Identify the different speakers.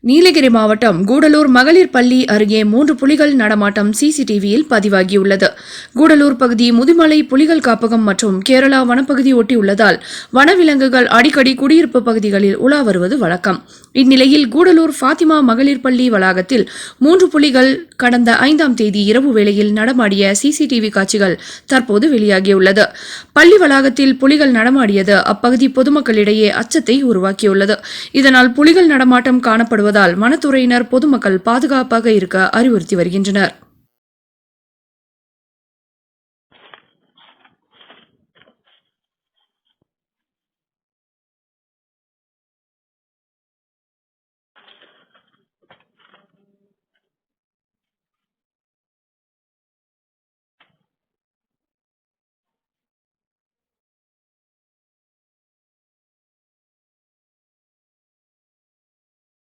Speaker 1: நீலகிரி மாவட்டம் கூடலூர் மகளிர் பள்ளி அருகே மூன்று புலிகள் நடமாட்டம் சிசிடிவியில் பதிவாகியுள்ளது. கூடலூர் பகுதி முதுமலை புலிகள் காப்பகம் மற்றும் கேரளா வனப்பகுதி ஒட்டியுள்ளதால் வனவிலங்குகள் அடிக்கடி குடியிருப்பு பகுதிகளில் உலா வருவது வழக்கம். இந்நிலையில் கூடலூர் ஃபாத்திமா மகளிர் பள்ளி வளாகத்தில் மூன்று புலிகள் கடந்த ஐந்தாம் தேதி இரவு வேளையில் நடமாடிய சிசிடிவி காட்சிகள் தற்போது வெளியாகியுள்ளது. பள்ளி வளாகத்தில் புலிகள் நடமாடியது அப்பகுதி பொதுமக்களிடையே அச்சத்தை உருவாக்கியுள்ளது. இதனால் புலிகள் நடமாட்டம் காணப்படுவதால் வனத்துறையினர் பொதுமக்கள் பாதுகாப்பாக இருக்க அறிவுறுத்தி வருகின்றனர்.